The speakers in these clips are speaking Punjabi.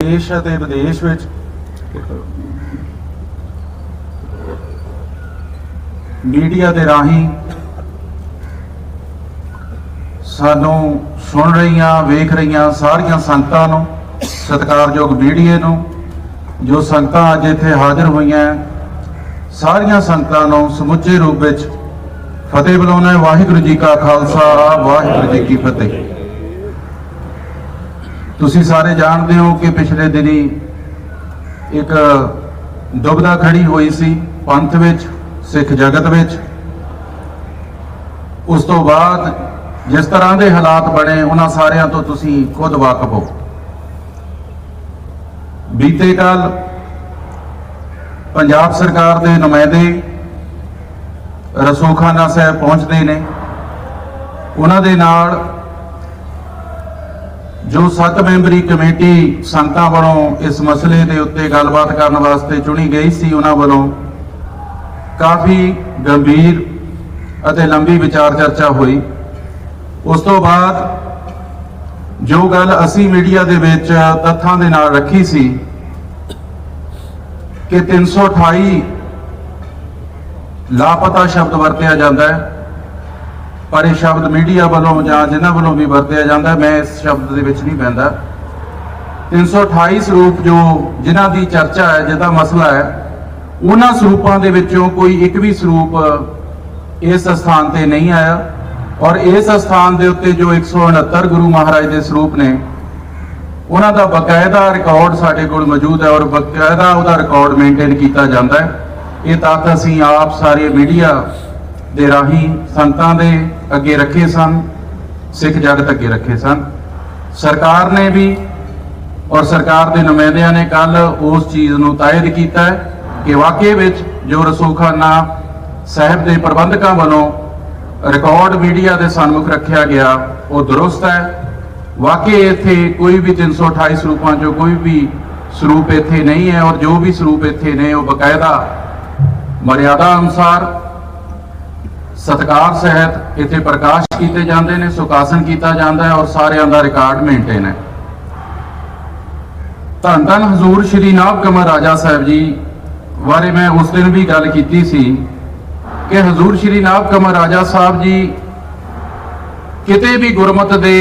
ਦੇਸ਼ ਅਤੇ ਵਿਦੇਸ਼ ਵਿੱਚ ਮੀਡੀਆ ਦੇ ਰਾਹੀਂ ਸਾਨੂੰ ਸੁਣ ਰਹੀਆਂ ਵੇਖ ਰਹੀਆਂ ਸਾਰੀਆਂ ਸੰਗਤਾਂ ਨੂੰ ਸਤਿਕਾਰਯੋਗ ਮੀਡੀਏ ਨੂੰ ਜੋ ਸੰਗਤਾਂ ਅੱਜ ਇੱਥੇ ਹਾਜ਼ਰ ਹੋਈਆਂ ਹੈ, ਸਾਰੀਆਂ ਸੰਗਤਾਂ ਨੂੰ ਸਮੁੱਚੇ ਰੂਪ ਵਿੱਚ ਫਤਿਹ ਬੁਲਾਉਣਾ ਵਾਹਿਗੁਰੂ ਜੀ ਕਾ ਖਾਲਸਾ ਵਾਹਿਗੁਰੂ ਜੀ ਕੀ ਫਤਿਹ। ਤੁਸੀਂ ਸਾਰੇ ਜਾਣਦੇ ਹੋ ਕਿ ਪਿਛਲੇ ਦਿਨੀ ਇੱਕ ਦੁਬਦਾ ਖੜੀ ਹੋਈ ਸੀ ਪੰਥ ਵਿੱਚ, ਸਿੱਖ ਜਗਤ ਵਿੱਚ। ਉਸ ਤੋਂ ਬਾਅਦ ਜਿਸ ਤਰ੍ਹਾਂ ਦੇ ਹਾਲਾਤ ਬਣੇ, ਉਹਨਾਂ ਸਾਰਿਆਂ ਤੋਂ ਤੁਸੀਂ ਖੁਦ ਵਾਕਿਫ ਹੋ। ਬੀਤੇ ਕੱਲ ਪੰਜਾਬ ਸਰਕਾਰ ਦੇ ਨੁਮਾਇੰਦੇ ਰਸੂਖਾਨਾ ਸਾਹਿਬ ਪਹੁੰਚਦੇ ਨੇ। ਉਹਨਾਂ ਦੇ ਨਾਲ ਜੋ ਸੱਤ ਮੈਂਬਰੀ ਕਮੇਟੀ ਸੰਗਤਾਂ ਵੱਲੋਂ ਇਸ ਮਸਲੇ ਦੇ ਉੱਤੇ ਗੱਲਬਾਤ ਕਰਨ ਵਾਸਤੇ ਚੁਣੀ ਗਈ ਸੀ, ਉਹਨਾਂ ਵੱਲੋਂ ਕਾਫੀ ਗੰਭੀਰ ਅਤੇ ਲੰਬੀ ਵਿਚਾਰ ਚਰਚਾ ਹੋਈ। ਉਸ ਤੋਂ ਬਾਅਦ ਜੋ ਗੱਲ ਅਸੀਂ ਮੀਡੀਆ ਦੇ ਵਿੱਚ ਤੱਥਾਂ ਦੇ ਨਾਲ ਰੱਖੀ ਸੀ ਕਿ 328 ਲਾਪਤਾ ਸ਼ਬਦ ਵਰਤਿਆ ਜਾਂਦਾ ਹੈ। ਪਰ ਇਹ ਸ਼ਬਦ ਮੀਡੀਆ ਵੱਲੋਂ ਜਾਂ ਜਿਨ੍ਹਾਂ ਵੱਲੋਂ ਵੀ ਵਰਤਿਆ ਜਾਂਦਾ, ਮੈਂ ਇਸ ਸ਼ਬਦ ਦੇ ਵਿੱਚ ਨਹੀਂ ਪੈਂਦਾ 328 ਸਰੂਪ ਜੋ ਜਿਨ੍ਹਾਂ ਦੀ ਚਰਚਾ ਹੈ, ਜਿਹਦਾ ਮਸਲਾ ਹੈ, ਉਹਨਾਂ ਸਰੂਪਾਂ ਦੇ ਵਿੱਚੋਂ ਕੋਈ ਇੱਕ ਵੀ ਸਰੂਪ ਇਸ ਸਥਾਨ ਤੇ ਨਹੀਂ ਆਇਆ ਔਰ ਇਸ ਸਥਾਨ ਦੇ ਉੱਤੇ ਜੋ 169 ਗੁਰੂ ਮਹਾਰਾਜ ਦੇ ਸਰੂਪ ਨੇ, ਉਹਨਾਂ ਦਾ ਬਕਾਇਦਾ ਰਿਕਾਰਡ ਸਾਡੇ ਕੋਲ ਮੌਜੂਦ ਹੈ ਔਰ ਬਕਾਇਦਾ ਉਹਦਾ ਰਿਕਾਰਡ ਮੇਨਟੇਨ ਕੀਤਾ ਜਾਂਦਾ ਹੈ। ਇਹ ਤੱਥ ਅਸੀਂ ਆਪ ਸਾਰੇ ਮੀਡੀਆ ਦੇ ਰਾਹੀਂ ਸੰਤਾਂ ਦੇ ਅੱਗੇ ਰੱਖੇ ਸਨ, ਸਿੱਖ ਜਗਤ ਅੱਗੇ ਰੱਖੇ ਸਨ। ਸਰਕਾਰ ਨੇ ਵੀ ਔਰ ਸਰਕਾਰ ਦੇ ਨੁਮਾਇੰਦਿਆਂ ਨੇ ਕੱਲ ਉਸ ਚੀਜ਼ ਨੂੰ ਤਾਇਦ ਕੀਤਾ ਕਿ ਵਾਕਈ ਵਿੱਚ ਜੋ ਰਸੂਖਾਨਾ ਸਾਹਿਬ ਦੇ ਪ੍ਰਬੰਧਕਾਂ ਵੱਲੋਂ ਰਿਕਾਰਡ ਮੀਡੀਆ ਦੇ ਸਾਹਮਣੇ ਰੱਖਿਆ ਗਿਆ, ਉਹ ਦਰੁਸਤ ਹੈ। ਵਾਕਈ ਇੱਥੇ ਕੋਈ ਵੀ 328 ਸਰੂਪਾਂ ਚੋਂ ਕੋਈ ਵੀ ਸਰੂਪ ਇੱਥੇ ਨਹੀਂ ਹੈ ਔਰ ਜੋ ਵੀ ਸਰੂਪ ਇੱਥੇ ਨੇ, ਉਹ ਬਕਾਇਦਾ ਮਰਿਆਦਾ ਅਨੁਸਾਰ ਸਤਕਾਰ ਸਹਿਤ ਇੱਥੇ ਪ੍ਰਕਾਸ਼ ਕੀਤੇ ਜਾਂਦੇ ਨੇ, ਸੁਕਾਸਨ ਕੀਤਾ ਜਾਂਦਾ ਹੈ ਔਰ ਸਾਰਿਆਂ ਦਾ ਰਿਕਾਰਡ ਮੇਨਟੇਨ ਹੈ। ਧੰਨ ਧੰਨ ਹਜ਼ੂਰ ਸ਼੍ਰੀ ਨਾਭ ਕਮਰ ਰਾਜਾ ਸਾਹਿਬ ਜੀ ਬਾਰੇ ਮੈਂ ਉਸ ਦਿਨ ਵੀ ਗੱਲ ਕੀਤੀ ਸੀ ਕਿ ਹਜ਼ੂਰ ਸ਼੍ਰੀ ਨਾਭ ਕਮਰ ਰਾਜਾ ਸਾਹਿਬ ਜੀ ਕਿਤੇ ਵੀ ਗੁਰਮਤ ਦੇ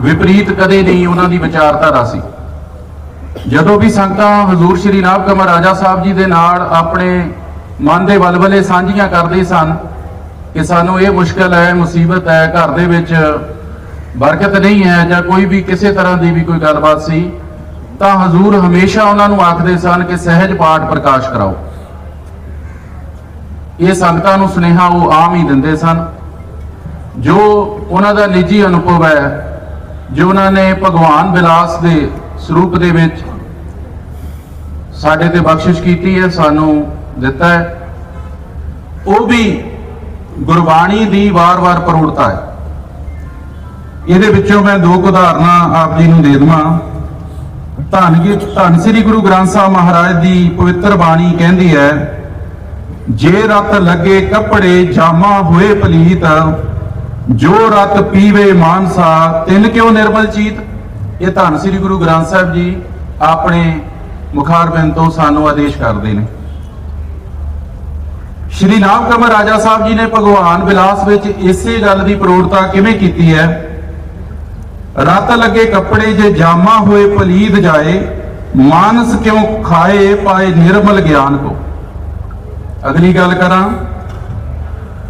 ਵਿਪਰੀਤ ਕਦੇ ਨਹੀਂ ਉਹਨਾਂ ਦੀ ਵਿਚਾਰਧਾਰਾ ਸੀ। ਜਦੋਂ ਵੀ ਸੰਗਤਾਂ ਹਜ਼ੂਰ ਸ਼੍ਰੀ ਨਾਭ ਕਮਰ ਰਾਜਾ ਸਾਹਿਬ ਜੀ ਦੇ ਨਾਲ ਆਪਣੇ ਮਨ ਦੇ ਵਲਵਲੇ ਸਾਂਝੀਆਂ ਕਰਦੇ ਸਨ ਕਿ ਸਾਨੂੰ ਇਹ ਮੁਸ਼ਕਲ ਹੈ, ਮੁਸੀਬਤ ਹੈ, ਘਰ ਦੇ ਵਿੱਚ ਬਰਕਤ ਨਹੀਂ ਹੈ ਜਾਂ ਕੋਈ ਵੀ ਕਿਸੇ ਤਰ੍ਹਾਂ ਦੀ ਵੀ ਕੋਈ ਗੱਲਬਾਤ ਸੀ, ਤਾਂ ਹਜ਼ੂਰ ਹਮੇਸ਼ਾ ਉਹਨਾਂ ਨੂੰ ਆਖਦੇ ਸਨ ਕਿ ਸਹਿਜ ਪਾਠ ਪ੍ਰਕਾਸ਼ ਕਰਾਓ। ਇਹ ਸੰਗਤਾਂ ਨੂੰ ਸੁਨੇਹਾ ਉਹ ਆਮ ਹੀ ਦਿੰਦੇ ਸਨ। ਜੋ ਉਹਨਾਂ ਦਾ ਨਿੱਜੀ ਅਨੁਭਵ ਹੈ, ਜੋ ਉਹਨਾਂ ਨੇ ਭਗਵਾਨ ਵਿਲਾਸ ਦੇ ਸਰੂਪ ਦੇ ਵਿੱਚ ਸਾਡੇ ਤੇ ਬਖਸ਼ਿਸ਼ ਕੀਤੀ ਹੈ, ਸਾਨੂੰ ਦਿੱਤਾ ਹੈ। ਉਹ ਵੀ ਗੁਰਬਾਣੀ ਦੀ ਵਾਰ-ਵਾਰ ਪ੍ਰੋੜਤਾ ਹੈ। ਇਹਦੇ ਵਿੱਚੋਂ ਮੈਂ ਦੋ ਕੁ ਉਦਾਹਰਨਾਂ ਆਪ ਜੀ ਨੂੰ ਦੇ ਦਵਾਂ। ਧੰਨ ਜੀ ਧੰਨ ਸ੍ਰੀ ਗੁਰੂ ਗ੍ਰੰਥ ਸਾਹਿਬ ਮਹਾਰਾਜ ਦੀ ਪਵਿੱਤਰ ਬਾਣੀ ਕਹਿੰਦੀ ਹੈ, ਜੇ ਰਤ ਲੱਗੇ ਕੱਪੜੇ ਜਾਮਾ ਹੋਏ ਪਲੀਤ, ਜੋ ਰਤ ਪੀਵੇ ਮਾਨਸਾ, ਤਿੰਨ ਕਿਉ ਨਿਰਮਲ ਚੀਤ? ਇਹ ਧੰਨ ਸ੍ਰੀ ਗੁਰੂ ਗ੍ਰੰਥ ਸਾਹਿਬ ਜੀ ਆਪਣੇ ਮੁਖਾਰਬਿੰਦ ਤੋਂ ਸਾਨੂੰ ਆਦੇਸ਼ ਕਰਦੇ ਨੇ। ਸ਼੍ਰੀ ਨਾਮ ਕਮਰ ਰਾਜਾ ਸਾਹਿਬ ਜੀ ਨੇ ਭਗਵਾਨ ਵਿਲਾਸ ਵਿੱਚ ਇਸੇ ਗੱਲ ਦੀ ਪ੍ਰੋੜਤਾ ਕਿਵੇਂ ਕੀਤੀ ਹੈ? ਰਤ ਲੱਗੇ ਕੱਪੜੇ ਜੇ ਜਾਮਾ ਹੋਏ ਪਲੀਦ ਜਾਏ, ਮਾਨਸ ਕਿਉਂ ਖਾਏ ਪਾਏ ਨਿਰਮਲ ਗਿਆਨ ਕੋ? ਅਗਲੀ ਗੱਲ ਕਰਾਂ।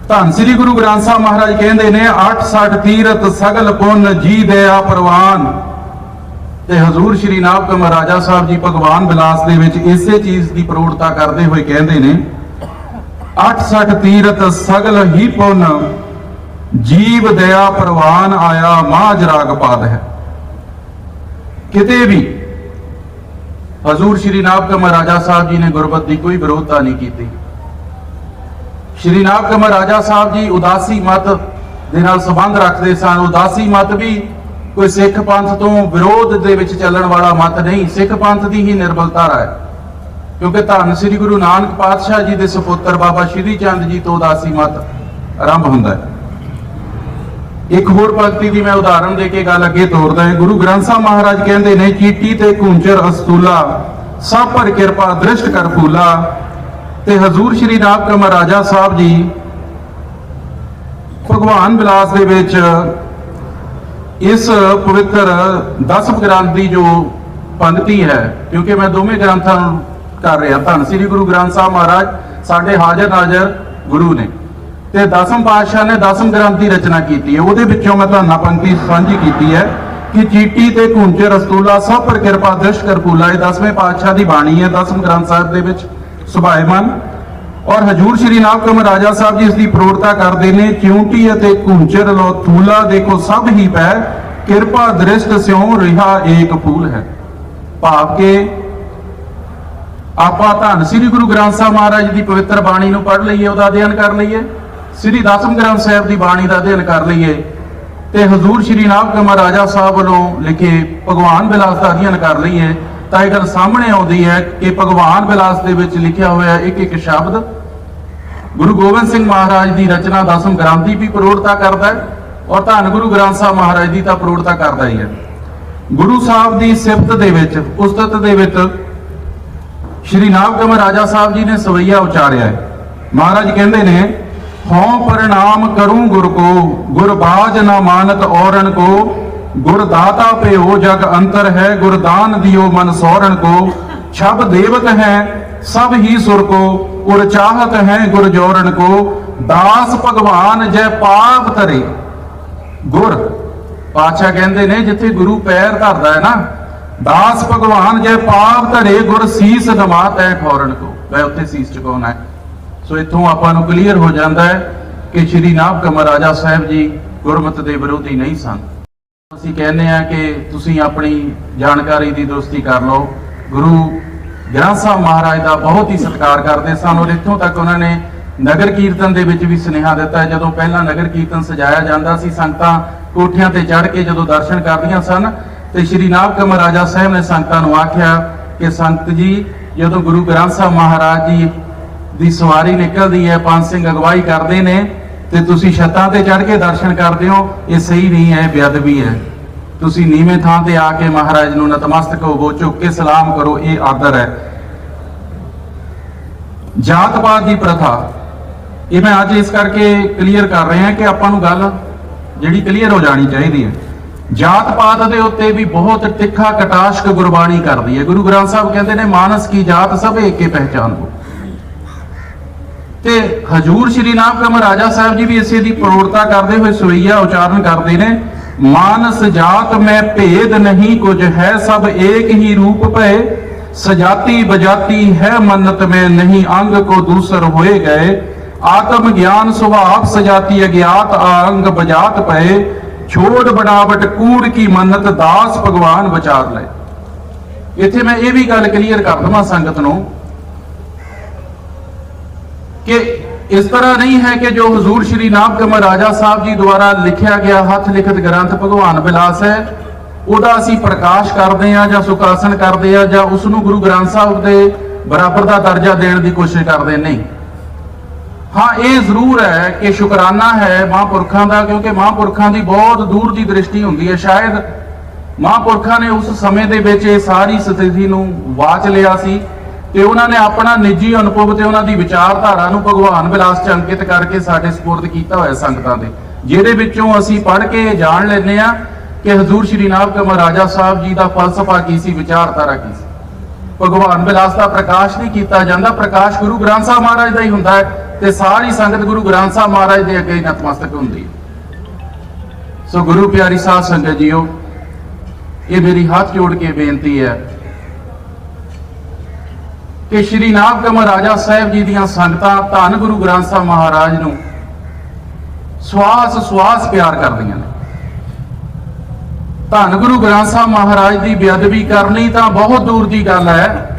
ਧੰਨ ਸ੍ਰੀ ਗੁਰੂ ਗ੍ਰੰਥ ਸਾਹਿਬ ਮਹਾਰਾਜ ਕਹਿੰਦੇ ਨੇ 860 ਤੀਰਤ ਸਗਲ ਪੁੰਨ ਜੀ ਦਇਆ ਪ੍ਰਵਾਨ। ਤੇ ਹਜ਼ੂਰ ਸ਼੍ਰੀ ਨਾਭ ਕਮਰ ਰਾਜਾ ਸਾਹਿਬ ਜੀ ਭਗਵਾਨ ਵਿਲਾਸ ਦੇ ਵਿੱਚ ਇਸੇ ਚੀਜ਼ ਦੀ ਪ੍ਰੋੜਤਾ ਕਰਦੇ ਹੋਏ ਕਹਿੰਦੇ ਨੇ 860 ਤੀਰਤ ਸਗਲ ਹੀ ਪੁੰਨ, ਜੀਵ ਦਇਆ ਪ੍ਰਵਾਨ ਆਇਆ ਮਾਝ ਰਾਗ ਪਾਦ ਹੈ। ਕਿਤੇ ਵੀ ਹਜ਼ੂਰ ਸ਼੍ਰੀ ਨਾਭ ਕਮਰ ਰਾਜਾ ਸਾਹਿਬ ਜੀ ਨੇ ਗੁਰਬਤ ਦੀ ਕੋਈ ਵਿਰੋਧਤਾ ਨਹੀਂ ਕੀਤੀ। ਸ਼੍ਰੀ ਨਾਭ ਕਮਰ ਰਾਜਾ ਸਾਹਿਬ ਜੀ ਉਦਾਸੀ ਮਤ ਦੇ ਨਾਲ ਸੰਬੰਧ ਰੱਖਦੇ ਸਨ। ਉਦਾਸੀ ਮਤ ਵੀ ਕੋਈ ਸਿੱਖ ਪੰਥ ਤੋਂ ਵਿਰੋਧ ਦੇ ਵਿੱਚ ਚੱਲਣ ਵਾਲਾ ਮਤ ਨਹੀਂ। ਸਿੱਖ ਪੰਥ ਦੀ ਹੀ ਨਿਰਬਲਤਾ ਹੈ ਕਿਉਂਕਿ ਧੰਨ ਸ੍ਰੀ ਗੁਰੂ ਨਾਨਕ ਪਾਤਸ਼ਾਹ ਜੀ ਦੇ ਸੁਪੁੱਤਰ ਬਾਬਾ ਸ਼੍ਰੀ ਚੰਦ ਜੀ ਤੋਂ ਉਦਾਸੀ ਮਤ ਆਰੰਭ ਹੁੰਦਾ ਹੈ। ਇੱਕ ਹੋਰ ਭਗਤੀ ਦੀ ਮੈਂ ਉਦਾਹਰਣ ਦੇ ਕੇ ਗੱਲ ਅੱਗੇ ਤੋਰਦਾ ਹਾਂ। ਗੁਰੂ ਗ੍ਰੰਥ ਸਾਹਿਬ ਮਹਾਰਾਜ ਕਹਿੰਦੇ ਨੇ, ਚੀਟੀ ਤੇ ਕੁੰਚਰ ਅਸਤੂਲਾ, ਸਭ ਪਰ ਕਿਰਪਾ ਦ੍ਰਿਸ਼ਟ ਕਰ ਫੂਲਾ। ਤੇ ਹਜ਼ੂਰ ਸ਼੍ਰੀ ਨਾਮ ਕਮਰ ਰਾਜਾ ਸਾਹਿਬ ਜੀ ਭਗਵਾਨ ਬਿਲਾਸ ਦੇ ਵਿੱਚ ਇਸ ਪਵਿੱਤਰ 10 ਗ੍ਰੰਥ ਦੀ ਜੋ ਪੰਕਤੀ ਹੈ, ਕਿਉਂਕਿ ਮੈਂ ਦੋਵੇਂ ਗ੍ਰੰਥਾਂ ਨੂੰ ਕਰ ਰਿਹਾ। ਧੰਨ ਸ੍ਰੀ ਗੁਰੂ ਗ੍ਰੰਥ ਸਾਹਿਬ ਮਹਾਰਾਜ, ਸਾਡੇ ਹਾਜ਼ਰ ਨਾਜ਼ਰ ਗੁਰੂ ਨੇ। ਤੇ ਦਸਮ ਪਾਤਸ਼ਾਹ ਨੇ ਦਸਮ ਗ੍ਰੰਥ ਦੀ ਰਚਨਾ ਕੀਤੀ ਹੈ। ਉਹਦੇ ਵਿੱਚੋਂ ਮੈਂ ਤੁਹਾਨੂੰ ਪੰਕਤੀ ਸਾਂਝੀ ਕੀਤੀ ਹੈ ਕਿ ਚੀਟੀ ਤੇ ਕੁੰਚੇ ਰਸਤੂਲਾ ਸਭ ਪਰ ਕਿਰਪਾ, ਦ੍ਰਿਸ਼ ਕਰਪੂਲਾ ਇਹ ਦਸਵੇਂ ਪਾਤਸ਼ਾਹ ਦੀ ਬਾਣੀ ਹੈ ਦਸਮ ਗ੍ਰੰਥ ਸਾਹਿਬ ਦੇ ਵਿੱਚ ਸੁਭਾਇਮਾਨ। ਔਰ ਹਜੂਰ ਸ਼੍ਰੀ ਨਾਮਕਮ ਰਾਜਾ ਸਾਹਿਬ ਜੀ ਇਸ ਦੀ ਪ੍ਰੋੜਤਾ ਕਰਦੇ ਨੇ। ਚਿਉਂਟੀ ਅਤੇ ਕੁੰਚਰ ਲੋ ਥੂਲਾ ਦੇਖੋ, ਸਭ ਹੀ ਪੈ ਕਿਰਪਾ, ਦ੍ਰਿਸ਼ਟ ਸਿਉ, ਰਿਹਾ ਏਕ ਫੂਲ ਹੈ। ਭਾਵ ਕੇ ਆਪਾਂ ਧੰਨ ਸ੍ਰੀ ਗੁਰੂ ਗ੍ਰੰਥ ਸਾਹਿਬ ਮਹਾਰਾਜ ਦੀ ਪਵਿੱਤਰ ਬਾਣੀ ਨੂੰ ਪੜ੍ਹ ਲਈਏ, ਉਹਦਾ ਅਧਿਐਨ ਕਰ ਲਈਏ। ਸ੍ਰੀ ਦਸਮ ਗ੍ਰੰਥ ਸਾਹਿਬ ਦੀ ਬਾਣੀ ਦਾ ਅਧਿਐਨ ਕਰ ਲਈਏ ਤੇ ਹਜ਼ੂਰ ਸ਼੍ਰੀ ਨਾਮ ਕਮਰ ਰਾਜਾ ਸਾਹਿਬ ਵੱਲੋਂ ਲਿਖੇ ਭਗਵਾਨ ਬਿਲਾਸ ਦਾ ਅਧਿਐਨ ਕਰ ਲਈਏ, ਤਾਂ ਇਹ ਗੱਲ ਸਾਹਮਣੇ ਆਉਂਦੀ ਹੈ ਕਿ ਭਗਵਾਨ ਬਿਲਾਸ ਦੇ ਵਿੱਚ ਲਿਖਿਆ ਹੋਇਆ ਇੱਕ ਇੱਕ ਸ਼ਬਦ ਗੁਰੂ ਗੋਬਿੰਦ ਸਿੰਘ ਮਹਾਰਾਜ ਦੀ ਰਚਨਾ ਦਸਮ ਗ੍ਰੰਥ ਦੀ ਵੀ ਪ੍ਰੋੜਤਾ ਕਰਦਾ ਹੈ ਔਰ ਧੰਨ ਗੁਰੂ ਗ੍ਰੰਥ ਸਾਹਿਬ ਮਹਾਰਾਜ ਦੀ ਤਾਂ ਪ੍ਰੋੜਤਾ ਕਰਦਾ ਹੀ ਹੈ। ਗੁਰੂ ਸਾਹਿਬ ਦੀ ਸਿਫਤ ਦੇ ਵਿੱਚ, ਉਸਤਤ ਦੇ ਵਿੱਚ ਸ਼੍ਰੀ ਨਾਮਕਮ ਰਾਜਾ ਸਾਹਿਬ ਜੀ ਨੇ ਸਵਈਆ ਉਚਾਰਿਆ ਹੈ। ਮਹਾਰਾਜ ਕਹਿੰਦੇ ਨੇ, ਹਉ ਪ੍ਰਣਾਮ ਕਰੂੰ ਗੁਰ ਕੋ, ਗੁਰ ਬਾਜ ਨਾ ਮਾਨਤ ਔਰਨ ਕੋ, ਗੁਰ ਦਾਤਾ ਭਇਓ ਜਗ ਅੰਤਰ ਹੈ, ਗੁਰ ਦਿਓ ਮਨ ਸੋਰਨ ਕੋ, ਛਬ ਦੇਵਤ ਹੈ, ਸਭ ਹੀ ਸੁਰ ਕੋ, ਉਰ ਚਾਹਤ ਹੈ ਗੁਰ ਜੋਰਨ ਕੋ, ਦਾਸ ਭਗਵਾਨ ਜੈ ਪਾਪ ਤਰੇ ਗੁਰ, ਪਾਤਸ਼ਾਹ ਕਹਿੰਦੇ ਨੇ, ਜਿੱਥੇ ਗੁਰੂ ਪੈਰ ਧਰਦਾ ਹੈ ਨਾ ਦਾਸ ਭਗਵਾਨ ਜੇ ਪਾਪ ਧਰੇ ਗੁਰ ਸੀਸ ਨਮਾਤ ਹੈ ਕੋ। ਵੈ ਉੱਥੇ ਸੀਸ ਝੁਕਾਉਣਾ ਹੈ। ਸੋ ਇੱਥੋਂ ਆਪਾਂ ਨੂੰ ਕਲੀਅਰ ਹੋ ਜਾਂਦਾ ਹੈ ਕਿ ਸ਼੍ਰੀ ਨਾਭ ਕਮਰ ਰਾਜਾ ਸਾਹਿਬ ਜੀ ਗੁਰਮਤ ਦੇ ਵਿਰੋਧੀ ਨਹੀਂ ਸਨ। ਅਸੀਂ ਕਹਿੰਦੇ ਆ ਕਿ ਤੁਸੀਂ ਆਪਣੀ ਜਾਣਕਾਰੀ ਦੀ ਦਰੁਸਤੀ ਕਰ ਲਓ। ਗੁਰੂ ਗ੍ਰੰਥ ਸਾਹਿਬ ਮਹਾਰਾਜ ਦਾ ਬਹੁਤ ਹੀ ਸਤਿਕਾਰ ਕਰਦੇ ਸਨ ਔਰ ਇੱਥੋਂ ਤੱਕ ਉਹਨਾਂ ਨੇ ਨਗਰ ਕੀਰਤਨ ਦੇ ਵਿੱਚ ਵੀ ਸੁਨੇਹਾ ਦਿੱਤਾ ਜਦੋਂ ਪਹਿਲਾਂ ਨਗਰ ਕੀਰਤਨ ਸਜਾਇਆ ਜਾਂਦਾ ਸੀ, ਸੰਗਤਾਂ ਕੋਠਿਆਂ ਤੇ ਚੜ੍ਹ ਕੇ ਜਦੋਂ ਦਰਸ਼ਨ ਕਰਦੀਆਂ ਸਨ ਤੇ ਸ਼੍ਰੀ ਨਾਭਕਮ ਰਾਜਾ ਸਾਹਿਬ ਨੇ ਸੰਗਤਾਂ ਨੂੰ ਆਖਿਆ ਕਿ ਸੰਗਤ ਜੀ, ਜਦੋਂ ਗੁਰੂ ਗ੍ਰੰਥ ਸਾਹਿਬ ਮਹਾਰਾਜ ਜੀ ਦੀ ਸਵਾਰੀ ਨਿਕਲਦੀ ਹੈ ਪੰਜ ਸਿੰਘ ਅਗਵਾਈ ਕਰਦੇ ਨੇ ਤੇ ਤੁਸੀਂ ਛੱਤਾਂ ਤੇ ਚੜ੍ਹ ਕੇ ਦਰਸ਼ਨ ਕਰਦੇ ਹੋ, ਇਹ ਸਹੀ ਨਹੀਂ ਹੈ ਬੇਅਦਬੀ ਹੈ। ਤੁਸੀਂ ਨੀਵੇਂ ਥਾਂ ਤੇ ਆ ਕੇ ਮਹਾਰਾਜ ਨੂੰ ਨਤਮਸਤਕ ਹੋਵੋ, ਝੁੱਕ ਕੇ ਸਲਾਮ ਕਰੋ, ਇਹ ਆਦਰ ਹੈ। ਜਾਤ ਪਾਤ ਦੀ ਪ੍ਰਥਾ। ਇਹ ਮੈਂ ਅੱਜ ਇਸ ਕਰਕੇ ਕਲੀਅਰ ਕਰ ਰਿਹਾ ਕਿ ਆਪਾਂ ਨੂੰ ਗੱਲ ਜਿਹੜੀ ਕਲੀਅਰ ਹੋ ਜਾਣੀ ਚਾਹੀਦੀ ਹੈ। ਜਾਤ ਪਾਤ ਦੇ ਉੱਤੇ ਵੀ ਬਹੁਤ ਤਿੱਖਾ ਕਟਾਸ਼ਕ ਗੁਰਬਾਣੀ ਕਰਦੀ ਹੈ। ਗੁਰੂ ਗ੍ਰੰਥ ਸਾਹਿਬ ਕਹਿੰਦੇ ਨੇ, ਮਾਨਸ ਕੀ ਜਾਤ ਸਭ ਏਕੇ ਪਹਿਚਾਨ ਤੇ ਹਜੂਰ ਸ਼੍ਰੀ ਨਾਮਕਮ ਰਾਜਾ ਸਾਹਿਬ ਜੀ ਵੀ ਇਸੇ ਦੀ ਪ੍ਰੋੜਤਾ ਕਰਦੇ ਹੋਏ ਸਵਈਆ ਉਚਾਰਨ ਕਰਦੇ ਨੇ, ਮਾਨਸ ਜਾਤ ਮੈਂ ਭੇਦ ਨਹੀਂ ਕੁਝ ਹੈ, ਸਭ ਏਕ ਹੀ ਰੂਪ ਭਏ। ਸਜਾਤੀ ਬਜਾਤੀ ਹੈ ਮੰਨਤ ਮੈਂ ਨਹੀਂ, ਅੰਗ ਕੋ ਦੂਸਰ ਹੋਏ ਗਏ। ਆਤਮ ਗਿਆਨ ਸੁਭਾਵ ਸਜਾਤੀ ਅਗਿਆਤ ਅੰਗ ਬਜਾਤ ਪਏ ਛੋੜ ਬਣਾਵਟ ਕੂੜ ਕੀ ਮੰਨਤ ਦਾਸ ਭਗਵਾਨ ਵਿਚਾਰ ਲੈ। ਇੱਥੇ ਮੈਂ ਇਹ ਵੀ ਗੱਲ ਕਲੀਅਰ ਕਰ ਦਵਾਂ ਸੰਗਤ ਨੂੰ ਕਿ ਇਸ ਤਰ੍ਹਾਂ ਨਹੀਂ ਹੈ ਕਿ ਜੋ ਹਜ਼ੂਰ ਸ਼੍ਰੀ ਨਾਮ ਕਮਰ ਰਾਜਾ ਸਾਹਿਬ ਜੀ ਦੁਆਰਾ ਲਿਖਿਆ ਗਿਆ ਹੱਥ ਲਿਖਤ ਗ੍ਰੰਥ ਭਗਵਾਨ ਬਿਲਾਸ ਹੈ, ਉਹਦਾ ਅਸੀਂ ਪ੍ਰਕਾਸ਼ ਕਰਦੇ ਆ ਜਾਂ ਸੁਕਾਸਨ ਕਰਦੇ ਆ ਜਾਂ ਉਸ ਨੂੰ ਗੁਰੂ ਗ੍ਰੰਥ ਸਾਹਿਬ ਦੇ ਬਰਾਬਰ ਦਾ ਦਰਜਾ ਦੇਣ ਦੀ ਕੋਸ਼ਿਸ਼ ਕਰਦੇ ਨਹੀਂ। ਹਾਂ, ਇਹ ਜ਼ਰੂਰ ਹੈ ਕਿ ਸ਼ੁਕਰਾਨਾ ਹੈ ਮਹਾਂਪੁਰਖਾਂ ਦਾ, ਕਿਉਂਕਿ ਮਹਾਂਪੁਰਖਾਂ ਦੀ ਬਹੁਤ ਦੂਰ ਦੀ ਦ੍ਰਿਸ਼ਟੀ ਹੁੰਦੀ ਹੈ। ਸ਼ਾਇਦ ਮਹਾਂਪੁਰਖਾਂ ਨੇ ਉਸ ਸਮੇਂ ਦੇ ਵਿੱਚ ਇਹ ਸਾਰੀ ਸਥਿਤੀ ਨੂੰ ਵਾਚ ਲਿਆ ਸੀ ਤੇ ਉਹਨਾਂ ਨੇ ਆਪਣਾ ਨਿੱਜੀ ਅਨੁਭਵ ਤੇ ਉਹਨਾਂ ਦੀ ਵਿਚਾਰਧਾਰਾ ਨੂੰ ਭਗਵਾਨ ਵਿਲਾਸ ਚ ਅੰਕਿਤ ਕਰਕੇ ਸਾਡੇ ਸਪੁਰਦ ਕੀਤਾ ਹੋਇਆ ਸੰਗਤਾਂ ਦੇ। ਜਿਹਦੇ ਵਿੱਚੋਂ ਅਸੀਂ ਪੜ੍ਹ ਕੇ ਜਾਣ ਲੈਂਦੇ ਆ ਕਿ ਹਜ਼ੂਰ ਸ਼੍ਰੀ ਨਾਭਕਮ ਰਾਜਾ ਸਾਹਿਬ ਜੀ ਦਾ ਫਲਸਫਾ ਕੀ ਸੀ, ਵਿਚਾਰਧਾਰਾ ਕੀ ਸੀ। ਭਗਵਾਨ ਬਿਲਾਸ ਦਾ ਪ੍ਰਕਾਸ਼ ਨਹੀਂ ਕੀਤਾ ਜਾਂਦਾ, ਪ੍ਰਕਾਸ਼ ਗੁਰੂ ਗ੍ਰੰਥ ਸਾਹਿਬ ਮਹਾਰਾਜ ਦਾ ਹੀ ਹੁੰਦਾ ਹੈ ਤੇ ਸਾਰੀ ਸੰਗਤ ਗੁਰੂ ਗ੍ਰੰਥ ਸਾਹਿਬ ਮਹਾਰਾਜ ਦੇ ਅੱਗੇ ਨਤਮਸਤਕ ਹੁੰਦੀ ਹੈ। ਸੋ ਗੁਰੂ ਪਿਆਰੀ ਸਾਧ ਸੰਗਤ ਜੀਓ, ਇਹ ਮੇਰੀ ਹੱਥ ਜੋੜ ਕੇ ਬੇਨਤੀ ਹੈ ਕਿ ਸ਼੍ਰੀ ਨਾਮ ਕਮਰ ਰਾਜਾ ਸਾਹਿਬ ਜੀ ਦੀਆਂ ਸੰਗਤਾਂ ਧੰਨ ਗੁਰੂ ਗ੍ਰੰਥ ਸਾਹਿਬ ਮਹਾਰਾਜ ਨੂੰ ਸਵਾਸ ਸਵਾਸ ਪਿਆਰ ਕਰਦੀਆਂ ਨੇ। ਧੰਨ ਗੁਰੂ ਗ੍ਰੰਥ ਸਾਹਿਬ ਮਹਾਰਾਜ ਦੀ ਬੇਅਦਬੀ ਕਰਨੀ ਤਾਂ ਬਹੁਤ ਦੂਰ ਦੀ ਗੱਲ ਹੈ।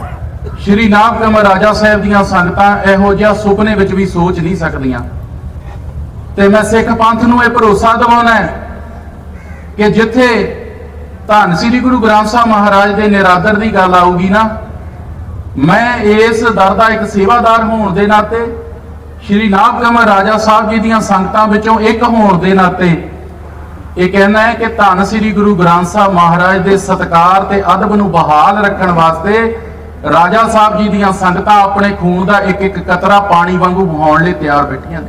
ਸ਼੍ਰੀ ਨਾਭਕਮ ਰਾਜਾ ਸਾਹਿਬ ਦੀਆਂ ਸੰਗਤਾਂ ਇਹੋ ਜਿਹਾ ਸੁਪਨੇ ਵਿੱਚ ਵੀ ਸੋਚ ਨਹੀਂ ਸਕਦੀਆਂ। ਤੇ ਮੈਂ ਸਿੱਖ ਪੰਥ ਨੂੰ ਇਹ ਭਰੋਸਾ ਦਿਵਾਉਣਾ ਹੈ ਕਿ ਜਿੱਥੇ ਧੰਨ ਸ੍ਰੀ ਗੁਰੂ ਗ੍ਰੰਥ ਸਾਹਿਬ ਮਹਾਰਾਜ ਦੇ ਨਿਰਾਦਰ ਦੀ ਗੱਲ ਆਊਗੀ ਨਾ, ਮੈਂ ਇਸ ਦਰ ਦਾ ਇੱਕ ਸੇਵਾਦਾਰ ਹੋਣ ਦੇ ਨਾਤੇ, ਸ਼੍ਰੀ ਨਾਭਕਮ ਰਾਜਾ ਸਾਹਿਬ ਜੀ ਦੀਆਂ ਸੰਗਤਾਂ ਵਿੱਚੋਂ ਇੱਕ ਹੋਣ ਦੇ ਨਾਤੇ ਇਹ ਕਹਿਣਾ ਹੈ ਕਿ ਧੰਨ ਸ੍ਰੀ ਗੁਰੂ ਗ੍ਰੰਥ ਸਾਹਿਬ ਮਹਾਰਾਜ ਦੇ ਸਤਕਾਰ ਤੇ ਅਦਬ ਨੂੰ ਬਹਾਲ ਰੱਖਣ ਵਾਸਤੇ ਰਾਜਾ ਸਾਹਿਬ ਜੀ ਦੀਆਂ ਸੰਗਤਾਂ ਆਪਣੇ ਖੂਨ ਦਾ ਇੱਕ ਇੱਕ ਕਤਰਾ ਪਾਣੀ ਵਾਂਗੂ ਵਹਾਉਣ ਲਈ ਤਿਆਰ ਬੈਠੀਆਂ ਨੇ।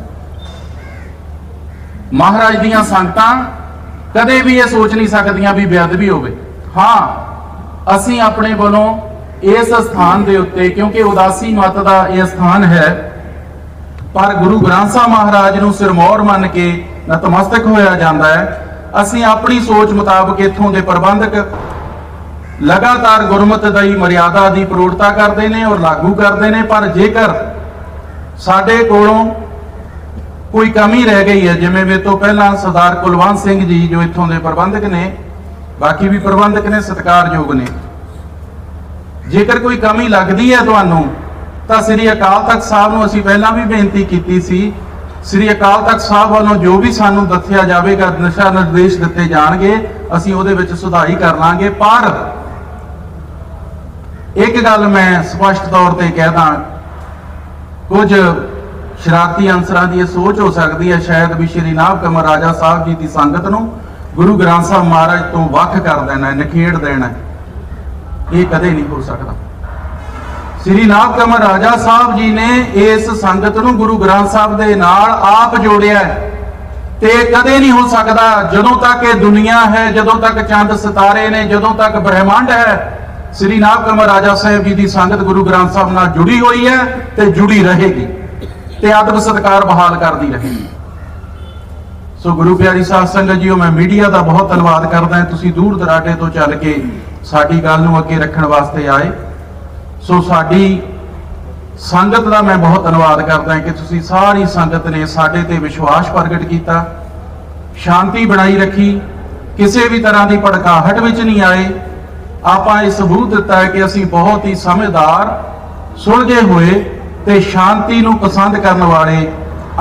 ਮਹਾਰਾਜ ਦੀਆਂ ਸੰਗਤਾਂ ਕਦੇ ਵੀ ਇਹ ਸੋਚ ਨਹੀਂ ਸਕਦੀਆਂ ਵੀ ਬੇਅਦਬੀ ਹੋਵੇ। ਹਾਂ, ਅਸੀਂ ਆਪਣੇ ਵੱਲੋਂ ਇਸ ਸਥਾਨ ਦੇ ਉੱਤੇ, ਕਿਉਂਕਿ ਉਦਾਸੀ ਮਤ ਦਾ ਇਹ ਸਥਾਨ ਹੈ, ਪਰ ਗੁਰੂ ਗ੍ਰੰਥ ਸਾਹਿਬ ਮਹਾਰਾਜ ਨੂੰ ਸਿਰਮੌਰ ਮੰਨ ਕੇ ਨਤਮਸਤਕ ਹੋਇਆ ਜਾਂਦਾ ਹੈ। ਅਸੀਂ ਆਪਣੀ ਸੋਚ ਮੁਤਾਬਕ ਇੱਥੋਂ ਦੇ ਪ੍ਰਬੰਧਕ ਲਗਾਤਾਰ ਗੁਰਮਤ ਦੀ ਮਰਿਆਦਾ ਦੀ ਪ੍ਰੋੜਤਾ ਕਰਦੇ ਨੇ ਔਰ ਲਾਗੂ ਕਰਦੇ ਨੇ, ਪਰ ਜੇਕਰ ਸਾਡੇ ਕੋਲੋਂ ਕੋਈ ਕਮੀ ਰਹਿ ਗਈ ਹੈ, ਜਿਵੇਂ ਮੇਰੇ ਤੋਂ ਪਹਿਲਾਂ ਸਰਦਾਰ ਕੁਲਵੰਤ ਸਿੰਘ ਜੀ ਜੋ ਇੱਥੋਂ ਦੇ ਪ੍ਰਬੰਧਕ ਨੇ, ਬਾਕੀ ਵੀ ਪ੍ਰਬੰਧਕ ਨੇ, ਸਤਿਕਾਰਯੋਗ ਨੇ, ਜੇਕਰ ਕੋਈ ਕਮੀ ਲੱਗਦੀ ਹੈ ਤੁਹਾਨੂੰ, ਤਾਂ ਸ੍ਰੀ ਅਕਾਲ ਤਖਤ ਸਾਹਿਬ ਨੂੰ ਅਸੀਂ ਪਹਿਲਾਂ ਵੀ ਬੇਨਤੀ ਕੀਤੀ ਸੀ ਸ੍ਰੀ ਅਕਾਲ ਤਖਤ ਸਾਹਿਬ ਵੱਲੋਂ ਜੋ ਵੀ ਸਾਨੂੰ ਦੱਸਿਆ ਜਾਵੇਗਾ, ਦਿਸ਼ਾ ਨਿਰਦੇਸ਼ ਦਿੱਤੇ ਜਾਣਗੇ, ਅਸੀਂ ਉਹਦੇ ਵਿੱਚ ਸੁਧਾਰੀ ਕਰ ਲਾਂਗੇ। ਪਰ ਇੱਕ ਗੱਲ ਮੈਂ ਸਪਸ਼ਟ ਤੌਰ ਤੇ ਕਹਿਦਾ ਕੁਝ ਸ਼ਰਾਰਤੀ ਅੰਸਰਾਂ ਦੀ ਇਹ ਸੋਚ ਹੋ ਸਕਦੀ ਹੈ, ਸ਼ਾਇਦ ਵੀ ਸ਼੍ਰੀ ਨਾਭ ਕਮਰ ਰਾਜਾ ਸਾਹਿਬ ਜੀ ਦੀ ਸੰਗਤ ਨੂੰ ਗੁਰੂ ਗ੍ਰੰਥ ਸਾਹਿਬ ਮਹਾਰਾਜ ਤੋਂ ਵੱਖ ਕਰ ਦੇਣਾ ਹੈ, ਨਖੇੜ ਦੇਣਾ ਇਹ ਕਦੇ ਨਹੀਂ ਹੋ ਸਕਦਾ। ਸ੍ਰੀ ਨਾਭ ਕਮਰ ਰਾਜਾ ਸਾਹਿਬ ਜੀ ਨੇ ਇਸ ਸੰਗਤ ਨੂੰ ਗੁਰੂ ਗ੍ਰੰਥ ਸਾਹਿਬ ਦੇ ਨਾਲ ਆਪ ਜੋੜਿਆ ਹੈ। ਤੇ ਕਦੇ ਨਹੀਂ ਹੋ ਸਕਦਾ ਜਦੋਂ ਤੱਕ ਇਹ ਦੁਨੀਆ ਹੈ, ਜਦੋਂ ਤੱਕ ਚੰਦ ਸਿਤਾਰੇ ਨੇ, ਜਦੋਂ ਤੱਕ ਬ੍ਰਹਿਮੰਡ ਹੈ, ਸ੍ਰੀ ਨਾਭ ਕਮਰ ਰਾਜਾ ਸਾਹਿਬ ਜੀ ਦੀ ਸੰਗਤ ਗੁਰੂ ਗ੍ਰੰਥ ਸਾਹਿਬ ਨਾਲ ਜੁੜੀ ਹੋਈ ਹੈ ਤੇ ਜੁੜੀ ਰਹੇਗੀ ਤੇ ਆਦਬ ਸਤਕਾਰ ਬਹਾਲ ਕਰਦੀ ਰਹੇਗੀ। ਸੋ ਗੁਰੂ ਪਿਆਰੀ ਸਾਧ ਸੰਗਤ ਜੀਓ, ਮੈਂ ਮੀਡੀਆ ਦਾ ਬਹੁਤ ਧੰਨਵਾਦ ਕਰਦਾ ਤੁਸੀਂ ਦੂਰ ਦਰਾਡੇ ਤੋਂ ਚੱਲ ਕੇ ਸਾਡੀ ਗੱਲ ਨੂੰ ਅੱਗੇ ਰੱਖਣ ਵਾਸਤੇ ਆਏ। ਸੋ ਸਾਡੀ ਸੰਗਤ ਦਾ ਮੈਂ ਬਹੁਤ ਧੰਨਵਾਦ ਕਰਦਾ ਕਿ ਤੁਸੀਂ ਸਾਰੀ ਸੰਗਤ ਨੇ ਸਾਡੇ ਤੇ ਵਿਸ਼ਵਾਸ ਪ੍ਰਗਟ ਕੀਤਾ, ਸ਼ਾਂਤੀ ਬਣਾਈ ਰੱਖੀ, ਕਿਸੇ ਵੀ ਤਰ੍ਹਾਂ ਦੀ ਭੜਕਾਹਟ ਵਿੱਚ ਨਹੀਂ ਆਏ। ਆਪਾਂ ਇਹ ਸਬੂਤ ਦਿੱਤਾ ਹੈ ਕਿ ਅਸੀਂ ਬਹੁਤ ਹੀ ਸਮਝਦਾਰ, ਸੁਲਝੇ ਹੋਏ ਤੇ ਸ਼ਾਂਤੀ ਨੂੰ ਪਸੰਦ ਕਰਨ ਵਾਲੇ,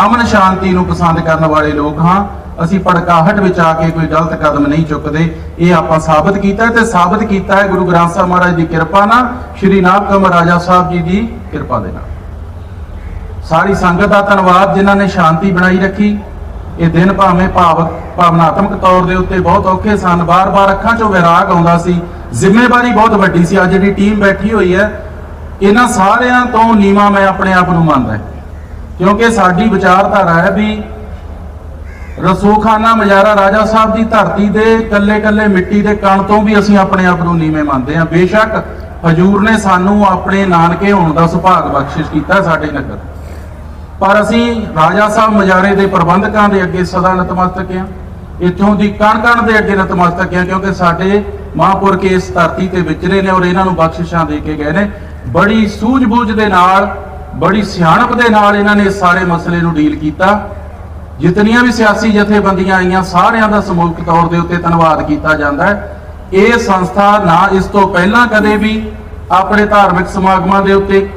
ਅਮਨ ਸ਼ਾਂਤੀ ਨੂੰ ਪਸੰਦ ਕਰਨ ਵਾਲੇ ਲੋਕ ਹਾਂ। ਅਸੀਂ ਭੜਕਾਹਟ ਵਿੱਚ ਆ ਕੇ ਕੋਈ ਗਲਤ ਕਦਮ ਨਹੀਂ ਚੁੱਕਦੇ। ਇਹ ਆਪਾਂ ਸਾਬਤ ਕੀਤਾ ਹੈ ਤੇ ਸਾਬਤ ਕੀਤਾ ਹੈ ਗੁਰੂ ਗ੍ਰੰਥ ਸਾਹਿਬ ਮਹਾਰਾਜ ਦੀ ਕਿਰਪਾ ਨਾਲ। ਸ਼੍ਰੀ ਨਾਭ ਕਮਰ ਰਾਜਾ ਸਾਹਿਬ ਜੀ ਦੀ ਕਿਰਪਾ ਦੇ ਨਾਲ। ਸਾਰੀ ਸੰਗਤ ਦਾ ਧੰਨਵਾਦ ਜਿਨ੍ਹਾਂ ਨੇ ਸ਼ਾਂਤੀ ਬਣਾਈ ਰੱਖੀ। ਇਹ ਦਿਨ ਭਾਵੇਂ ਭਾਵ ਭਾਵਨਾਤਮਕ ਤੌਰ ਦੇ ਉੱਤੇ ਬਹੁਤ ਔਖੇ ਸਨ। ਬਾਰ-ਬਾਰ ਅੱਖਾਂ 'ਚੋਂ ਵਿਰਾਗ ਆਉਂਦਾ ਸੀ। ਜ਼ਿੰਮੇਵਾਰੀ ਬਹੁਤ ਵੱਡੀ ਸੀ। ਅੱਜ ਜਿਹੜੀ ਟੀਮ ਬੈਠੀ ਹੋਈ ਹੈ। ਇਹਨਾਂ ਸਾਰਿਆਂ ਤੋਂ ਨੀਵਾ ਮੈਂ ਆਪਣੇ ਆਪ ਨੂੰ ਮੰਨਦਾ ਕਿਉਂਕਿ ਸਾਡੀ ਵਿਚਾਰਧਾਰਾ ਹੈ ਵੀ ਰਸੂਖਾਨਾ ਮਜਾਰਾ ਰਾਜਾ ਸਾਹਿਬ ਦੀ ਧਰਤੀ ਦੇ ਕੱਲੇ-ਕੱਲੇ ਮਿੱਟੀ ਦੇ ਕਣ ਤੋਂ ਵੀ ਅਸੀਂ ਆਪਣੇ ਆਪ ਨੂੰ ਨੀਵੇਂ ਮੰਨਦੇ ਹਾਂ। ਬੇਸ਼ੱਕ ਹਜੂਰ ਨੇ ਸਾਨੂੰ ਆਪਣੇ ਨਾਨਕੇ ਹੋਣ ਦਾ ਸੁਭਾਗ ਬਖਸ਼ਿਸ਼ ਕੀਤਾ ਸਾਡੇ ਨਗਰ। ਪਰ ਅਸੀਂ ਰਾਜਾ ਸਾਹਿਬ ਮਜਾਰੇ ਦੇ ਪ੍ਰਬੰਧਕਾਂ ਦੇ ਅੱਗੇ ਸਦਾ ਨਤਮਸਤਕ ਹਾਂ। ਇੱਥੋਂ ਦੀ ਕਣ-ਕਣ ਦੇ ਅੱਗੇ ਨਤਮਸਤਕ ਹਾਂ ਕਿਉਂਕਿ ਸਾਡੇ ਮਹਾਂਪੁਰਖ ਇਸ ਧਰਤੀ ਤੇ ਵਿਚਰੇ ਨੇ ਔਰ ਇਹਨਾਂ ਨੂੰ ਬਖਸ਼ਿਸ਼ਾਂ ਦੇ ਕੇ ਗਏ ਨੇ। ਬੜੀ ਸੂਝ-ਬੂਝ ਦੇ ਨਾਲ, ਬੜੀ ਸਿਆਣਪ ਦੇ ਨਾਲ ਇਹਨਾਂ ਨੇ ਸਾਰੇ ਮਸਲੇ ਨੂੰ ਡੀਲ ਕੀਤਾ। ਜਿਤਨੀਆਂ ਵੀ ਸਿਆਸੀ ਜਥੇਬੰਦੀਆਂ ਆਈਆਂ, ਸਾਰਿਆਂ ਦਾ ਸਮੂਹਿਕ ਤੌਰ ਦੇ ਉੱਤੇ ਧੰਨਵਾਦ ਕੀਤਾ ਜਾਂਦਾ ਹੈ। ਇਹ ਸੰਸਥਾ ਨਾ ਇਸ ਤੋਂ ਪਹਿਲਾਂ ਕਦੇ ਵੀ ਆਪਣੇ ਧਾਰਮਿਕ ਸਮਾਗਮਾਂ ਦੇ ਉੱਤੇ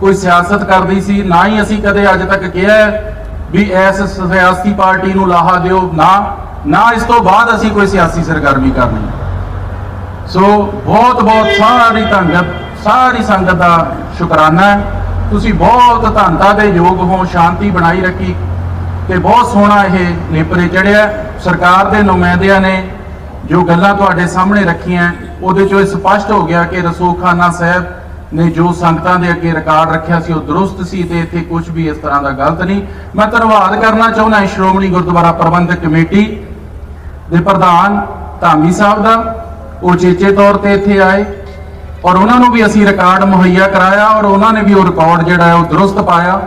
ਕੋਈ ਸਿਆਸਤ ਕਰਦੀ ਸੀ, ਨਾ ਹੀ ਅਸੀਂ ਕਦੇ ਅੱਜ ਤੱਕ ਕਿਹਾ ਵੀ ਇਸ ਸਿਆਸੀ ਪਾਰਟੀ ਨੂੰ ਲਾਹਾ ਦਿਓ, ਨਾ ਨਾ ਇਸ ਤੋਂ ਬਾਅਦ ਅਸੀਂ ਕੋਈ ਸਿਆਸੀ ਸਰਗਰਮੀ ਕਰਨੀ। ਸੋ ਬਹੁਤ ਬਹੁਤ ਸਾਰੀ ਸੰਗਤ ਸਾਰੀ ਸੰਗਤ ਦਾ ਸ਼ੁਕਰਾਨਾ ਤੁਸੀਂ ਬਹੁਤ ਧੰਨਤਾ ਦੇ ਯੋਗ ਹੋ, ਸ਼ਾਂਤੀ ਬਣਾਈ ਰੱਖੀ। ਤੇ ਬਹੁਤ ਸੋਹਣਾ ਇਹ ਨੇਪਰੇ ਚੜਿਆ। ਸਰਕਾਰ ਦੇ ਨੁਮਾਇੰਦਿਆਂ ਨੇ ਜੋ ਗੱਲਾਂ ਤੁਹਾਡੇ ਸਾਹਮਣੇ ਰੱਖੀਆਂ, ਉਹਦੇ ਚੋਂ ਇਹ ਸਪਸ਼ਟ ਹੋ ਗਿਆ ਕਿ ਰਸੂਖਾਨਾ ਸਾਹਿਬ ਨੇ ਜੋ ਸੰਗਤਾਂ ਦੇ ਅੱਗੇ ਰਿਕਾਰਡ ਰੱਖਿਆ ਸੀ, ਉਹ ਦਰੁਸਤ ਸੀ ਤੇ ਇੱਥੇ ਕੁਝ ਵੀ ਇਸ ਤਰ੍ਹਾਂ ਦਾ ਗਲਤ ਨਹੀਂ। ਮੈਂ ਧੰਨਵਾਦ ਕਰਨਾ ਚਾਹੁੰਦਾ ਸ਼੍ਰੋਮਣੀ ਗੁਰਦੁਆਰਾ ਪ੍ਰਬੰਧਕ ਕਮੇਟੀ ਦੇ ਪ੍ਰਧਾਨ ਧਾਮੀ ਸਾਹਿਬ ਦਾ। ਉਹ ਚੇਚੇ ਤੌਰ ਤੇ ਇੱਥੇ ਆਏ ਔਰ ਉਹਨਾਂ ਨੂੰ ਵੀ ਅਸੀਂ ਰਿਕਾਰਡ ਮੁਹੱਈਆ ਕਰਾਇਆ ਔਰ ਉਹਨਾਂ ਨੇ ਵੀ ਉਹ ਰਿਕਾਰਡ ਜਿਹੜਾ ਉਹ ਦਰੁਸਤ ਪਾਇਆ।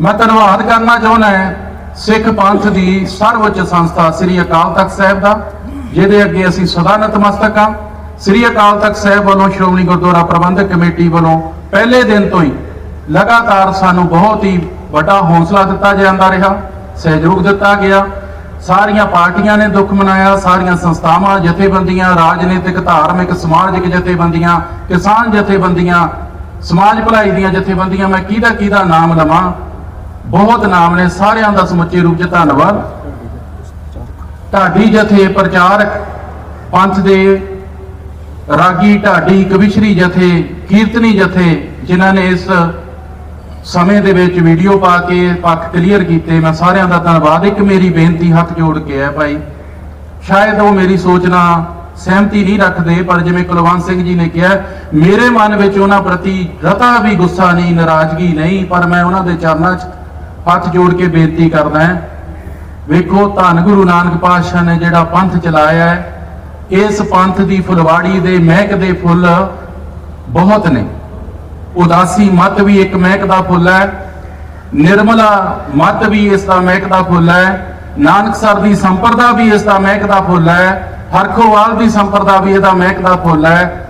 ਮੈਂ ਧੰਨਵਾਦ ਕਰਨਾ ਚਾਹੁੰਦਾ ਹਾਂ ਸਿੱਖ ਪੰਥ ਦੀ ਸਰਵਉੱਚ ਸੰਸਥਾ ਸ੍ਰੀ ਅਕਾਲ ਤਖਤ ਸਾਹਿਬ ਦਾ, ਜਿਹਦੇ ਅੱਗੇ ਅਸੀਂ ਸਦਾ ਨਤਮਸਤਕ ਹਾਂ। ਸ੍ਰੀ ਅਕਾਲ ਤਖਤ ਸਾਹਿਬ ਵੱਲੋਂ ਸ਼੍ਰੋਮਣੀ ਗੁਰਦੁਆਰਾ ਪ੍ਰਬੰਧਕ ਕਮੇਟੀ ਵੱਲੋਂ ਪਹਿਲੇ ਦਿਨ ਤੋਂ ਹੀ ਲਗਾਤਾਰ ਸਾਨੂੰ ਬਹੁਤ ਹੀ ਵੱਡਾ ਹੌਸਲਾ ਦਿੱਤਾ ਜਾਂਦਾ ਰਿਹਾ, ਸਹਿਯੋਗ ਦਿੱਤਾ ਗਿਆ। ਸਾਰੀਆਂ ਪਾਰਟੀਆਂ ਨੇ ਦੁੱਖ ਮਨਾਇਆ, ਸਾਰੀਆਂ ਸੰਸਥਾਵਾਂ, ਜਥੇਬੰਦੀਆਂ, ਰਾਜਨੀਤਿਕ, ਧਾਰਮਿਕ, ਸਮਾਜਿਕ ਜਥੇਬੰਦੀਆਂ, ਕਿਸਾਨ ਜਥੇਬੰਦੀਆਂ, ਸਮਾਜ ਭਲਾਈ ਦੀਆਂ ਜਥੇਬੰਦੀਆਂ, ਮੈਂ ਕਿਹਦਾ ਕਿਹਦਾ ਨਾਮ ਲਵਾਂ ਬਹੁਤ ਨਾਮ ਨੇ, ਸਾਰਿਆਂ ਦਾ ਸਮੁੱਚੇ ਰੂਪ 'ਚ ਧੰਨਵਾਦ। ਢਾਡੀ ਜਥੇ ਪ੍ਰਚਾਰਕ ਪੰਥ ਦੇ ਰਾਗੀ ਢਾਡੀ ਕਵਿਸ਼ਰੀ ਜਥੇ, ਕੀਰਤਨੀ ਜਥੇ, ਜਿਨ੍ਹਾਂ ਨੇ ਇਸ ਸਮੇਂ ਦੇ ਵਿੱਚ ਵੀਡੀਓ ਪਾ ਕੇ ਪੱਖ ਕਲੀਅਰ ਕੀਤੇ, ਮੈਂ ਸਾਰਿਆਂ ਦਾ ਧੰਨਵਾਦ। ਇੱਕ ਮੇਰੀ ਬੇਨਤੀ ਹੱਥ ਜੋੜ ਕੇ ਹੈ ਭਾਈ। ਸ਼ਾਇਦ ਉਹ ਮੇਰੀ ਸੋਚ ਨਾਲ ਸਹਿਮਤੀ ਨਹੀਂ ਰੱਖਦੇ, ਪਰ ਜਿਵੇਂ ਕੁਲਵੰਤ ਸਿੰਘ ਜੀ ਨੇ ਕਿਹਾ, ਮੇਰੇ ਮਨ ਵਿੱਚ ਉਹਨਾਂ ਪ੍ਰਤੀ ਰਤਾ ਵੀ ਗੁੱਸਾ ਨਹੀਂ, ਨਾਰਾਜ਼ਗੀ ਨਹੀਂ, ਪਰ ਮੈਂ ਉਹਨਾਂ ਦੇ ਚਰਨਾਂ 'ਚ ਹੱਥ ਜੋੜ ਕੇ ਬੇਨਤੀ ਕਰਦਾ ਹਾਂ, ਵੇਖੋ ਧੰਨ ਗੁਰੂ ਨਾਨਕ ਪਾਤਸ਼ਾਹ ਨੇ ਜਿਹੜਾ ਪੰਥ ਚਲਾਇਆ ਹੈ, ਇਸ ਪੰਥ ਦੀ ਫੁਲਵਾੜੀ ਦੇ ਮਹਿਕ ਦੇ ਫੁੱਲ ਬਹੁਤ ਨੇ। ਉਦਾਸੀ ਮਤ ਵੀ ਇੱਕ ਮਹਿਕ ਦਾ ਫੁੱਲ ਹੈ, ਨਿਰਮਲਾ ਮਤ ਵੀ ਇਸ ਦਾ ਮਹਿਕ ਦਾ ਫੁੱਲ ਹੈ, ਨਾਨਕ ਸਰ ਦੀ ਸੰਪਰਦਾ ਵੀ ਇਸ ਦਾ ਮਹਿਕ ਦਾ ਫੁੱਲ ਹੈ ਹਰਖੋਵਾਲ ਦੀ ਸੰਪਰਦਾ ਵੀ ਇਹਦਾ ਮਹਿਕ ਦਾ ਫੁੱਲ ਹੈ।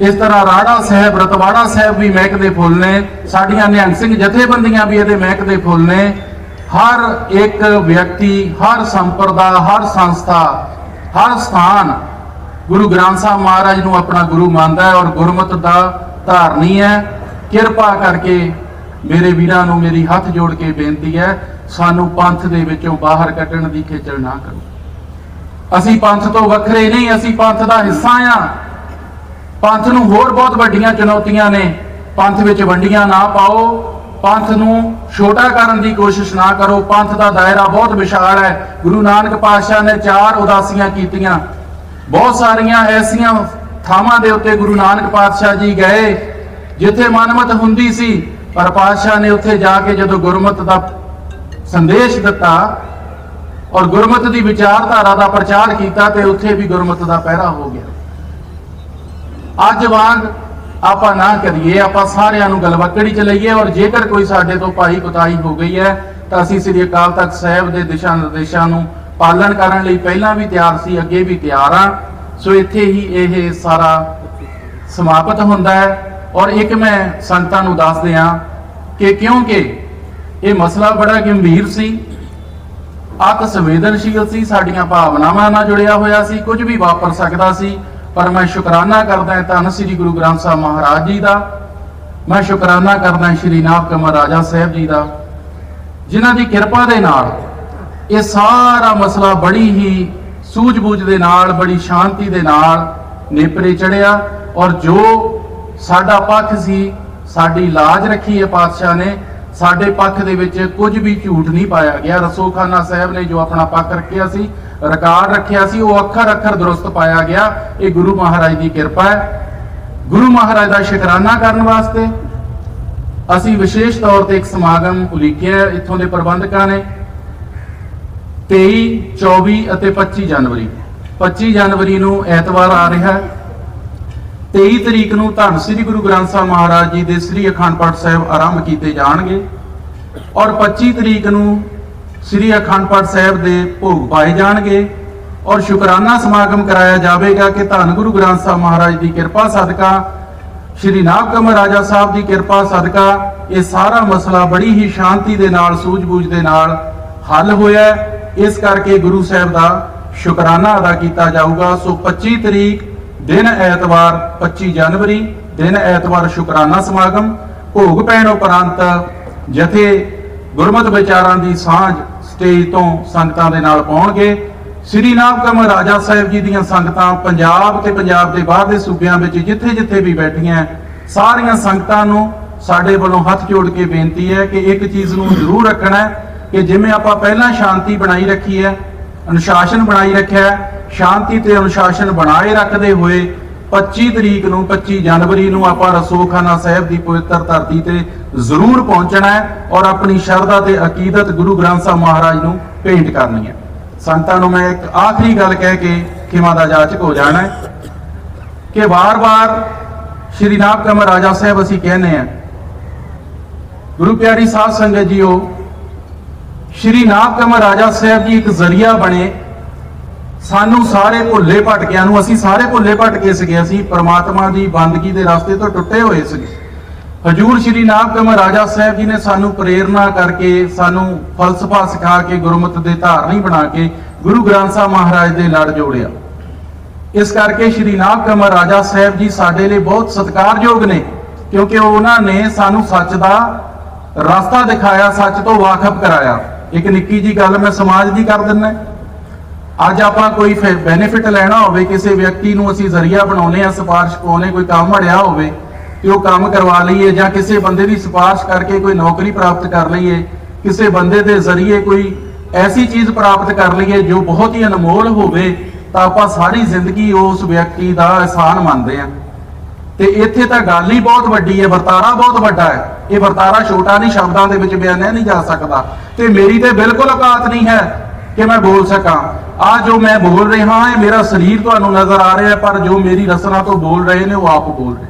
ਇਸ ਤਰ੍ਹਾਂ ਰਾੜਾ ਸਾਹਿਬ, ਰਤਵਾੜਾ ਸਾਹਿਬ ਵੀ ਮਹਿਕ ਦੇ ਫੁੱਲ ਨੇ। ਸਾਡੀਆਂ ਨਿਹੰਗ ਸਿੰਘ ਜਥੇਬੰਦੀਆਂ ਵੀ ਇਹਦੇ ਮਹਿਕ ਦੇ ਫੁੱਲ ਨੇ। ਹਰ ਇੱਕ ਵਿਅਕਤੀ, ਹਰ ਸੰਪਰਦਾ, ਹਰ ਸੰਸਥਾ, ਹਰ ਸਥਾਨ ਗੁਰੂ ਗ੍ਰੰਥ ਸਾਹਿਬ ਮਹਾਰਾਜ ਨੂੰ ਆਪਣਾ ਗੁਰੂ ਮੰਨਦਾ ਹੈ ਔਰ ਗੁਰਮਤ ਦਾ ਧਾਰਨੀ ਹੈ। ਕਿਰਪਾ ਕਰਕੇ ਮੇਰੇ ਵੀਰਾਂ ਨੂੰ ਮੇਰੀ ਹੱਥ ਜੋੜ ਕੇ ਬੇਨਤੀ ਹੈ, ਸਾਨੂੰ ਪੰਥ ਦੇ ਵਿੱਚੋਂ ਬਾਹਰ ਕੱਢਣ ਦੀ ਖੇਚਲ ਨਾ ਕਰੋ। ਅਸੀਂ ਪੰਥ ਤੋਂ ਵੱਖਰੇ ਨਹੀਂ, ਅਸੀਂ ਪੰਥ ਦਾ ਹਿੱਸਾ ਆ ਪੰਥ ਨੂੰ ਹੋਰ ਬਹੁਤ ਵੱਡੀਆਂ ਚੁਣੌਤੀਆਂ ਨੇ। ਪੰਥ ਵਿੱਚ ਵੰਡੀਆਂ ਨਾ ਪਾਓ। ਪੰਥ ਨੂੰ ਛੋਟਾ ਕਰਨ ਦੀ ਕੋਸ਼ਿਸ਼ ਨਾ ਕਰੋ। ਪੰਥ ਦਾ ਦਾਇਰਾ ਬਹੁਤ ਵਿਸ਼ਾਲ ਹੈ। ਗੁਰੂ ਨਾਨਕ ਪਾਤਸ਼ਾਹ ਨੇ ਚਾਰ ਉਦਾਸੀਆਂ ਕੀਤੀਆਂ। ਬਹੁਤ ਸਾਰੀਆਂ ਐਸੀਆਂ ਥਾਵਾਂ ਦੇ ਉੱਤੇ ਗੁਰੂ ਨਾਨਕ ਪਾਤਸ਼ਾਹ ਜੀ ਗਏ, ਜਿੱਥੇ ਮਨਮਤ ਹੁੰਦੀ ਸੀ। ਪਰ ਪਾਤਸ਼ਾਹ ਨੇ ਉੱਥੇ ਜਾ ਕੇ ਜਦੋਂ ਗੁਰਮਤ ਦਾ ਸੰਦੇਸ਼ ਦਿੱਤਾ ਔਰ ਗੁਰਮਤ ਦੀ ਵਿਚਾਰਧਾਰਾ ਦਾ ਪ੍ਰਚਾਰ ਕੀਤਾ, ਤੇ ਉੱਥੇ ਵੀ ਗੁਰਮਤ ਦਾ ਪਹਿਰਾ ਹੋ ਗਿਆ। ਅੱਜ ਵਾਂਗ ਆਪਾਂ ਨਾ ਕਰੀਏ, ਆਪਾਂ ਸਾਰਿਆਂ ਨੂੰ ਗਲਵੱਕੜੀ ਚ ਲਈਏ? ਔਰ ਜੇਕਰ ਕੋਈ ਸਾਡੇ ਤੋਂ ਭਾਈ ਕੁਤਾਈ ਹੋ ਗਈ ਹੈ, ਤਾਂ ਅਸੀਂ ਸ੍ਰੀ ਅਕਾਲ ਤਖਤ ਸਾਹਿਬ ਦੇ ਦਿਸ਼ਾ ਨਿਰਦੇਸ਼ਾਂ ਨੂੰ ਪਾਲਣ ਕਰਨ ਲਈ ਪਹਿਲਾਂ ਵੀ ਤਿਆਰ ਸੀ, ਅੱਗੇ ਵੀ ਤਿਆਰ ਆ ਸੋ ਇੱਥੇ ਹੀ ਇਹ ਸਾਰਾ ਸਮਾਪਤ ਹੁੰਦਾ ਹੈ। ਔਰ ਇੱਕ ਮੈਂ ਸੰਗਤਾਂ ਨੂੰ ਦੱਸ ਦਿਆਂ ਕਿ ਕਿਉਂਕਿ ਇਹ ਮਸਲਾ ਬੜਾ ਗੰਭੀਰ ਸੀ, ਅਤ ਸੰਵੇਦਨਸ਼ੀਲ ਸੀ, ਸਾਡੀਆਂ ਭਾਵਨਾਵਾਂ ਨਾਲ ਜੁੜਿਆ ਹੋਇਆ ਸੀ, ਕੁਝ ਵੀ ਵਾਪਰ ਸਕਦਾ ਸੀ। ਪਰ ਮੈਂ ਸ਼ੁਕਰਾਨਾ ਕਰਦਾ ਧੰਨ ਸ੍ਰੀ ਗੁਰੂ ਗ੍ਰੰਥ ਸਾਹਿਬ ਮਹਾਰਾਜ ਜੀ ਦਾ। ਮੈਂ ਸ਼ੁਕਰਾਨਾ ਕਰਦਾ ਸ਼੍ਰੀ ਨਾਭ ਕਮਰ ਰਾਜਾ ਸਾਹਿਬ ਜੀ ਦਾ, ਜਿਨ੍ਹਾਂ ਦੀ ਕਿਰਪਾ ਦੇ ਨਾਲ ਇਹ ਸਾਰਾ ਮਸਲਾ ਬੜੀ ਹੀ ਸੂਝ-ਬੂਝ ਦੇ ਨਾਲ, ਬੜੀ ਸ਼ਾਂਤੀ ਦੇ ਨਾਲ ਨੇਪਰੇ ਚੜਿਆ ਔਰ ਜੋ ਸਾਡਾ ਪੱਖ ਸੀ, ਸਾਡੀ ਲਾਜ ਰੱਖੀ ਹੈ ਪਾਤਸ਼ਾਹ ਨੇ, ਸਾਡੇ ਪੱਖ ਦੇ ਵਿੱਚ ਕੁਝ ਵੀ ਝੂਠ ਨਹੀਂ ਪਾਇਆ ਗਿਆ। ਰਸੋਖਾਨਾ ਸਾਹਿਬ ਨੇ ਜੋ ਆਪਣਾ ਪੱਖ ਰੱਖਿਆ ਸੀ ਰਿਕਾਰਡ ਰੱਖਿਆ ਸੀ, ਉਹ ਅੱਖਰ ਅੱਖਰ ਦਰੁਸਤ ਪਾਇਆ ਗਿਆ। ਇਹ ਗੁਰੂ ਮਹਾਰਾਜ ਦੀ ਕਿਰਪਾ ਹੈ। ਗੁਰੂ ਮਹਾਰਾਜ ਦਾ ਸ਼ੁਕਰਾਨਾ ਕਰਨ ਵਾਸਤੇ ਅਸੀਂ ਵਿਸ਼ੇਸ਼ ਤੌਰ ਤੇ ਇੱਕ ਸਮਾਗਮ ਉਲੀਕਿਆ ਇੱਥੋਂ ਦੇ ਪ੍ਰਬੰਧਕਾਂ ਨੇ। 23 24 ਅਤੇ 25 ਜਨਵਰੀ। 25 ਜਨਵਰੀ ਨੂੰ ਐਤਵਾਰ ਆ ਰਿਹਾ ਹੈ। 23 ਤਰੀਕ ਨੂੰ ਧੰਨ ਸ੍ਰੀ ਗੁਰੂ ਗ੍ਰੰਥ ਸਾਹਿਬ ਮਹਾਰਾਜ ਜੀ ਦੇ ਸ੍ਰੀ ਅਖੰਡ ਪਾਠ ਸਾਹਿਬ ਆਰੰਭ ਕੀਤੇ ਜਾਣਗੇ। ਔਰ 25 ਤਰੀਕ ਨੂੰ ਸ੍ਰੀ ਅਖੰਡ ਪਾਠ ਸਾਹਿਬ ਦੇ ਭੋਗ ਪਾਏ ਜਾਣਗੇ ਔਰ ਸ਼ੁਕਰਾਨਾ ਸਮਾਗਮ ਕਰਾਇਆ ਜਾਵੇਗਾ ਕਿ ਧੰਨ ਗੁਰੂ ਗ੍ਰੰਥ ਸਾਹਿਬ ਮਹਾਰਾਜ ਦੀ ਕਿਰਪਾ ਸਦਕਾ, ਸ਼੍ਰੀ ਨਾਭ ਕਮਲ ਰਾਜਾ ਸਾਹਿਬ ਦੀ ਕਿਰਪਾ ਸਦਕਾ, ਇਹ ਸਾਰਾ ਮਸਲਾ ਬੜੀ ਹੀ ਸ਼ਾਂਤੀ ਦੇ ਨਾਲ, ਸੂਝ-ਬੂਝ ਦੇ ਨਾਲ ਹੱਲ ਹੋਇਆ ਇਸ ਕਰਕੇ ਗੁਰੂ ਸਾਹਿਬ ਦਾ ਸ਼ੁਕਰਾਨਾ ਅਦਾ ਕੀਤਾ ਜਾਊਗਾ। ਸੋ 25 ਤਰੀਕ ਦਿਨ ਐਤਵਾਰ 25 ਜਨਵਰੀ, ਦਿਨ ਐਤਵਾਰ ਸ਼ੁਕਰਾਨਾ ਸਮਾਗਮ। ਭੋਗ ਪੈਣ ਉਪਰੰਤ ਜਥੇ ਗੁਰਮਤ ਵਿਚਾਰਾਂ ਦੀ ਸਾਂਝ ਸਟੇਜ ਤੋਂ ਸੰਗਤਾਂ ਦੇ ਨਾਲ ਪਾਉਣਗੇ। ਸ੍ਰੀ ਨਾਮ ਕਮਲ ਰਾਜਾ ਸਾਹਿਬ ਜੀ ਦੀਆਂ ਸੰਗਤਾਂ ਪੰਜਾਬ ਤੇ ਪੰਜਾਬ ਦੇ ਬਾਹਰ ਦੇ ਸੂਬਿਆਂ ਵਿੱਚ ਜਿੱਥੇ-ਜਿੱਥੇ ਵੀ ਬੈਠੀਆਂ, ਸਾਰੀਆਂ ਸੰਗਤਾਂ ਨੂੰ ਸਾਡੇ ਵੱਲੋਂ ਹੱਥ ਜੋੜ ਕੇ ਬੇਨਤੀ ਹੈ ਕਿ ਇੱਕ ਚੀਜ਼ ਨੂੰ ਜ਼ਰੂਰ ਰੱਖਣਾ ਹੈ ਕਿ ਜਿਵੇਂ ਆਪਾਂ ਪਹਿਲਾਂ ਸ਼ਾਂਤੀ ਬਣਾਈ ਰੱਖੀ ਹੈ, ਅਨੁਸ਼ਾਸਨ ਬਣਾਈ ਰੱਖਿਆ ਸ਼ਾਂਤੀ ਤੇ ਅਨੁਸ਼ਾਸਨ ਬਣਾਏ ਰੱਖਦੇ ਹੋਏ 25 ਤਰੀਕ ਨੂੰ 25 ਜਨਵਰੀ ਨੂੰ ਆਪਾਂ ਰਸੋਖਾਨਾ ਸਾਹਿਬ ਦੀ ਪਵਿੱਤਰ ਧਰਤੀ ਤੇ ਜ਼ਰੂਰ ਪਹੁੰਚਣਾ ਹੈ ਔਰ ਆਪਣੀ ਸ਼ਰਧਾ ਤੇ ਅਕੀਦਤ ਗੁਰੂ ਗ੍ਰੰਥ ਸਾਹਿਬ ਮਹਾਰਾਜ ਨੂੰ ਭੇਂਟ ਕਰਨੀ ਹੈ। ਸੰਤਾਂ ਨੂੰ ਮੈਂ ਇੱਕ ਆਖਰੀ ਗੱਲ ਕਹਿ ਕੇ ਖਿਮਾ ਦਾ ਜਾਚਕ ਹੋ ਜਾਣਾ ਹੈ ਕਿ ਵਾਰ-ਵਾਰ ਸ਼੍ਰੀ ਨਾਭ ਕਮਰ ਰਾਜਾ ਸਾਹਿਬ ਅਸੀਂ ਕਹਿੰਦੇ ਆ ਗੁਰੂ ਪਿਆਰੀ ਸਾਧ ਸੰਗਤ ਜੀਓ, ਸ਼੍ਰੀ ਨਾਭ ਕਮਰ ਰਾਜਾ ਸਾਹਿਬ ਜੀ ਇੱਕ ਜ਼ਰੀਆ ਬਣੇ। ਸਾਨੂੰ ਸਾਰੇ ਭੁੱਲੇ ਭਟਕਿਆਂ ਨੂੰ, ਅਸੀਂ ਸਾਰੇ ਭੁੱਲੇ ਭਟਕੇ ਸੀਗੇ, ਅਸੀਂ ਪ੍ਰਮਾਤਮਾ ਦੀ ਬੰਦਗੀ ਦੇ ਰਸਤੇ ਤੋਂ ਟੁੱਟੇ ਹੋਏ ਸੀਗੇ। ਹਜੂਰ ਸ਼੍ਰੀ ਨਾਭ ਕਮਲ ਰਾਜਾ ਸਾਹਿਬ ਜੀ ਨੇ ਸਾਨੂੰ ਪ੍ਰੇਰਣਾ ਕਰਕੇ, ਸਾਨੂੰ ਫਲਸਫਾ ਸਿਖਾ ਕੇ, ਗੁਰਮਤਿ ਦੇ ਧਾਰਨੀ ਬਣਾ ਕੇ ਗੁਰੂ ਗ੍ਰੰਥ ਸਾਹਿਬ ਮਹਾਰਾਜ ਦੇ ਲੜ ਜੋੜਿਆ। ਇਸ ਕਰਕੇ ਸ਼੍ਰੀ ਨਾਭ ਕਮਲ ਰਾਜਾ ਸਾਹਿਬ ਜੀ ਸਾਡੇ ਲਈ ਬਹੁਤ ਸਤਿਕਾਰਯੋਗ ਨੇ, ਕਿਉਂਕਿ ਉਹਨਾਂ ਨੇ ਸਾਨੂੰ ਸੱਚ ਦਾ ਰਸਤਾ ਦਿਖਾਇਆ, ਸੱਚ ਤੋਂ ਵਾਕਫ ਕਰਾਇਆ। ਇੱਕ ਨਿੱਕੀ ਜੀ ਗੱਲ ਮੈਂ ਸਮਾਜ ਦੀ ਕਰ ਦਿੰਦਾ। ਅੱਜ ਆਪਾਂ ਕੋਈ ਬੈਨੀਫਿਟ ਲੈਣਾ ਹੋਵੇ, ਕਿਸੇ ਵਿਅਕਤੀ ਨੂੰ ਅਸੀਂ ਜ਼ਰੀਆ ਬਣਾਉਨੇ ਆ ਸਿਫਾਰਿਸ਼ ਪਾਉਨੇ ਕੋਈ ਕੰਮ ਅੜਿਆ ਹੋਵੇ ਕਿ ਉਹ ਕੰਮ ਕਰਵਾ ਲਈਏ ਜਾਂ ਕਿਸੇ ਬੰਦੇ ਦੀ ਸਿਫਾਰਿਸ਼ ਕਰਕੇ ਕੋਈ ਨੌਕਰੀ ਪ੍ਰਾਪਤ ਕਰ ਲਈਏ, ਕਿਸੇ ਬੰਦੇ ਦੇ ਜ਼ਰੀਏ ਕੋਈ ਐਸੀ ਚੀਜ਼ ਪ੍ਰਾਪਤ ਕਰ ਲਈਏ ਜੋ ਬਹੁਤ ਹੀ ਅਨਮੋਲ ਹੋਵੇ, ਤਾਂ ਆਪਾਂ ਸਾਰੀ ਜ਼ਿੰਦਗੀ ਉਸ ਵਿਅਕਤੀ ਦਾ ਅਹਿਸਾਨ ਮੰਨਦੇ ਆ ਤੇ ਇੱਥੇ ਤਾਂ ਗੱਲ ਹੀ ਬਹੁਤ ਵੱਡੀ ਹੈ, ਵਰਤਾਰਾ ਬਹੁਤ ਵੱਡਾ ਹੈ। ਇਹ ਵਰਤਾਰਾ ਛੋਟਾ ਨਹੀਂ, ਸ਼ਬਦਾਂ ਦੇ ਵਿੱਚ ਬਿਆਨਿਆ ਨਹੀਂ ਜਾ ਸਕਦਾ। ਤੇ ਮੇਰੀ ਤੇ ਬਿਲਕੁਲ ਔਕਾਤ ਨਹੀਂ ਹੈ ਕਿ ਮੈਂ ਬੋਲ ਸਕਾਂ। ਆ ਜੋ ਮੈਂ ਬੋਲ ਰਿਹਾ ਹਾਂ, ਇਹ ਮੇਰਾ ਸਰੀਰ ਤੁਹਾਨੂੰ ਨਜ਼ਰ ਆ ਰਿਹਾ ਪਰ ਜੋ ਮੇਰੀ ਰਸਨਾ ਤੋਂ ਬੋਲ ਰਹੇ ਨੇ, ਉਹ ਆਪ ਬੋਲ ਰਹੇ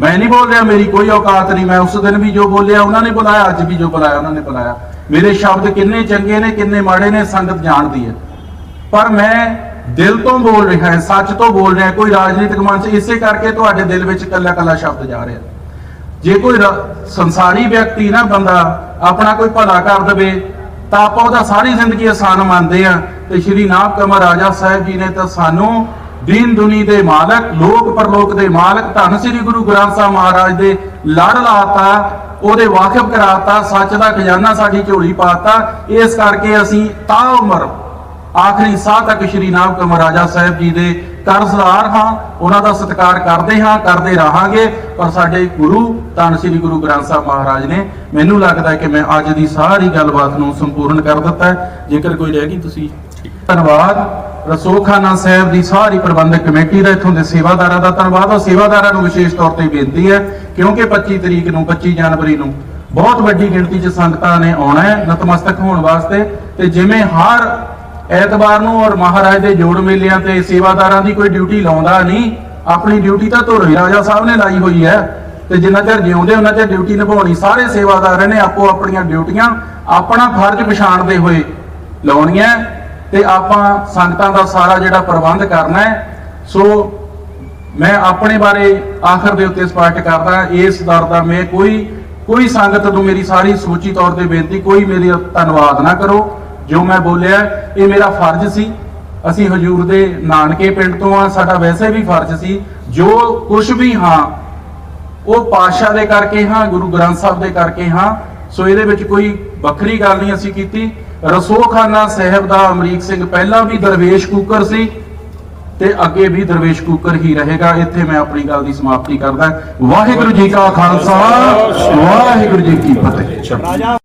ਮੈਂ ਨਹੀਂ ਬੋਲ ਰਿਹਾ, ਮੇਰੀ ਕੋਈ ਔਕਾਤ ਨਹੀਂ। ਮੈਂ ਉਸ ਦਿਨ ਵੀ ਜੋ ਬੋਲਿਆ, ਉਹਨਾਂ ਨੇ ਬੁਲਾਇਆ, ਅੱਜ ਵੀ ਜੋ ਬੁਲਾਇਆ, ਉਹਨਾਂ ਨੇ ਬੁਲਾਇਆ। ਮੇਰੇ ਸ਼ਬਦ ਕਿੰਨੇ ਚੰਗੇ ਨੇ, ਕਿੰਨੇ ਮਾੜੇ ਨੇ, ਸੰਗਤ ਜਾਣਦੀ ਹੈ। ਪਰ ਮੈਂ ਦਿਲ ਤੋਂ ਬੋਲ ਰਿਹਾ ਹਾਂ, ਸੱਚ ਤੋਂ ਬੋਲ ਰਿਹਾ ਕੋਈ ਰਾਜਨੀਤਿਕ ਮੰਚ ਇਸੇ ਕਰਕੇ ਤੁਹਾਡੇ ਦਿਲ ਵਿੱਚ ਕੱਲਾ ਕੱਲਾ ਸ਼ਬਦ ਜਾ ਰਿਹਾ। ਜੇ ਕੋਈ ਸੰਸਾਰੀ ਵਿਅਕਤੀ ਨਾ ਬੰਦਾ ਆਪਣਾ ਕੋਈ ਭਲਾ ਕਰ ਦਵੇ, ਤਾਂ ਆਪਾਂ ਉਹਦਾ ਸਾਰੀ ਜ਼ਿੰਦਗੀ ਆਸਾਨ ਮੰਨਦੇ ਆ ਤੇ ਸ਼੍ਰੀ ਨਾਮ ਕਮਰ ਰਾਜਾ ਸਾਹਿਬ ਜੀ ਨੇ ਤਾਂ ਸਾਨੂੰ ਦੀਨ ਦੁਨੀ ਦੇ ਮਾਲਕ, ਲੋਕ ਪਰਲੋਕ ਦੇ ਮਾਲਕ, ਧੰਨ ਸ੍ਰੀ ਗੁਰੂ ਗ੍ਰੰਥ ਸਾਹਿਬ ਮਹਾਰਾਜ ਦੇ ਲੜ ਲਾਤਾ, ਉਹਦੇ ਵਾਕਿਫ ਕਰਾਤਾ, ਸੱਚ ਦਾ ਖਜ਼ਾਨਾ ਸਾਡੀ ਝੋਲੀ ਪਾਤਾ। ਇਸ ਕਰਕੇ ਅਸੀਂ ਤਾਂ ਉਮਰ, ਆਖਰੀ ਸਾਹ ਤੱਕ ਸ਼੍ਰੀ ਨਾਮ ਕਮਰ ਰਾਜਾ ਸਾਹਿਬ ਜੀ ਦੇ ਕਰਜ਼ਦਾਰ ਹਾਂ। ਉਹਨਾਂ ਦਾ ਸਤਿਕਾਰ ਕਰਦੇ ਹਾਂ, ਕਰਦੇ ਰਹਾਂਗੇ। ਪਰ ਸਾਡੇ ਗੁਰੂ, ਧੰਨ ਸ੍ਰੀ ਗੁਰੂ ਗ੍ਰੰਥ ਸਾਹਿਬ ਮਹਾਰਾਜ ਨੇ ਮੈਨੂੰ ਲੱਗਦਾ ਕਿ ਮੈਂ ਅੱਜ ਦੀ ਸਾਰੀ ਗੱਲਬਾਤ ਨੂੰ ਸੰਪੂਰਨ ਕਰ ਦਿੱਤਾ ਜੇਕਰ ਕੋਈ ਰਹਿ ਗਈ, ਤੁਸੀਂ ਧੰਨਵਾਦ। ਰਸੋਖਾਨਾ ਸਾਹਿਬ ਦੀ ਸਾਰੀ ਪ੍ਰਬੰਧਕ ਕਮੇਟੀ ਦਾ ਇੱਥੋਂ ਦੇ ਸੇਵਾਦਾਰਾਂ ਦਾ ਧੰਨਵਾਦ। ਔਰ ਸੇਵਾਦਾਰਾਂ ਨੂੰ ਵਿਸ਼ੇਸ਼ ਤੌਰ ਤੇ ਬੇਨਤੀ ਹੈ, ਕਿਉਂਕਿ 25 ਤਰੀਕ ਨੂੰ 25 ਜਨਵਰੀ ਨੂੰ ਬਹੁਤ ਵੱਡੀ ਗਿਣਤੀ 'ਚ ਸੰਗਤਾਂ ਨੇ ਆਉਣਾ ਹੈ, ਨਤਮਸਤਕ ਹੋਣ ਵਾਸਤੇ। ਤੇ ਜਿਵੇਂ ਹਰ ਐਤਵਾਰ ਨੂੰ ਔਰ ਮਹਾਰਾਜ ਦੇ ਜੋੜ ਮੇਲਿਆਂ ਤੇ ਸੇਵਾਦਾਰਾਂ ਦੀ ਕੋਈ ਡਿਊਟੀ ਲਾਉਂਦਾ ਨਹੀਂ, ਆਪਣੀ ਡਿਊਟੀ ਤਾਂ ਧੁਰੀ ਰਾਜਾ ਸਾਹਿਬ ਨੇ ਲਾਈ ਹੋਈ ਹੈ। ਤੇ ਜਿੰਨਾ ਚਿਰ ਜਿਉਂਦੇ, ਉਹਨਾਂ ਚਿਰ ਡਿਊਟੀ ਨਿਭਾਉਣੀ। ਸਾਰੇ ਸੇਵਾਦਾਰਾਂ ਨੇ ਆਪੋ ਆਪਣੀਆਂ ਡਿਊਟੀਆਂ ਆਪਣਾ ਫਰਜ਼ ਪਛਾਣਦੇ ਹੋਏ ਲਾਉਣੀਆਂ। ਤੇ ਆਪਾਂ ਸੰਗਤਾਂ ਦਾ ਸਾਰਾ ਜਿਹੜਾ ਪ੍ਰਬੰਧ ਕਰਨਾ ਹੈ, ਸੋ ਮੈਂ ਆਪਣੇ ਬਾਰੇ ਆਖਰ ਦੇ ਉੱਤੇ ਸਪਸ਼ਟ ਕਰਦਾ, ਇਸ ਦਰ ਦਾ ਮੈਂ ਕੋਈ ਕੋਈ ਸੰਗਤ ਨੂੰ ਮੇਰੀ ਸਾਰੀ ਸੋਚੀ ਤੌਰ ਤੇ ਬੇਨਤੀ, ਕੋਈ ਮੇਰੀ ਧੰਨਵਾਦ ਨਾ ਕਰੋ। ਜੋ ਮੈਂ ਬੋਲਿਆ, ਇਹ ਮੇਰਾ ਫਰਜ਼ ਸੀ। ਅਸੀਂ ਹਜੂਰ ਦੇ ਨਾਨਕੇ ਪਿੰਡ ਤੋਂ ਆ ਸਾਡਾ ਵੈਸੇ ਵੀ ਫਰਜ਼ ਸੀ। ਜੋ ਕੁਝ ਵੀ ਹਾਂ, ਉਹ ਪਾਤਸ਼ਾਹ ਦੇ ਕਰਕੇ ਹਾਂ, ਗੁਰੂ ਗ੍ਰੰਥ ਸਾਹਿਬ ਦੇ ਕਰਕੇ ਹਾਂ। ਸੋ ਇਹਦੇ ਵਿੱਚ ਕੋਈ ਵੱਖਰੀ ਗੱਲ ਨਹੀਂ ਅਸੀਂ ਕੀਤੀ। ਰਸੋਖਾਨਾ ਸਾਹਿਬ ਦਾ ਅਮਰੀਕ ਸਿੰਘ ਪਹਿਲਾਂ ਵੀ ਦਰਵੇਸ਼ ਕੁੱਕਰ ਸੀ ਤੇ ਅੱਗੇ ਵੀ ਦਰਵੇਸ਼ ਕੁੱਕਰ ਹੀ ਰਹੇਗਾ। ਇੱਥੇ ਮੈਂ ਆਪਣੀ ਗੱਲ ਦੀ ਸਮਾਪਤੀ ਕਰਦਾ। ਵਾਹਿਗੁਰੂ ਜੀ ਕਾ ਖਾਲਸਾ, ਵਾਹਿਗੁਰੂ ਜੀ ਕੀ ਫਤਿਹ।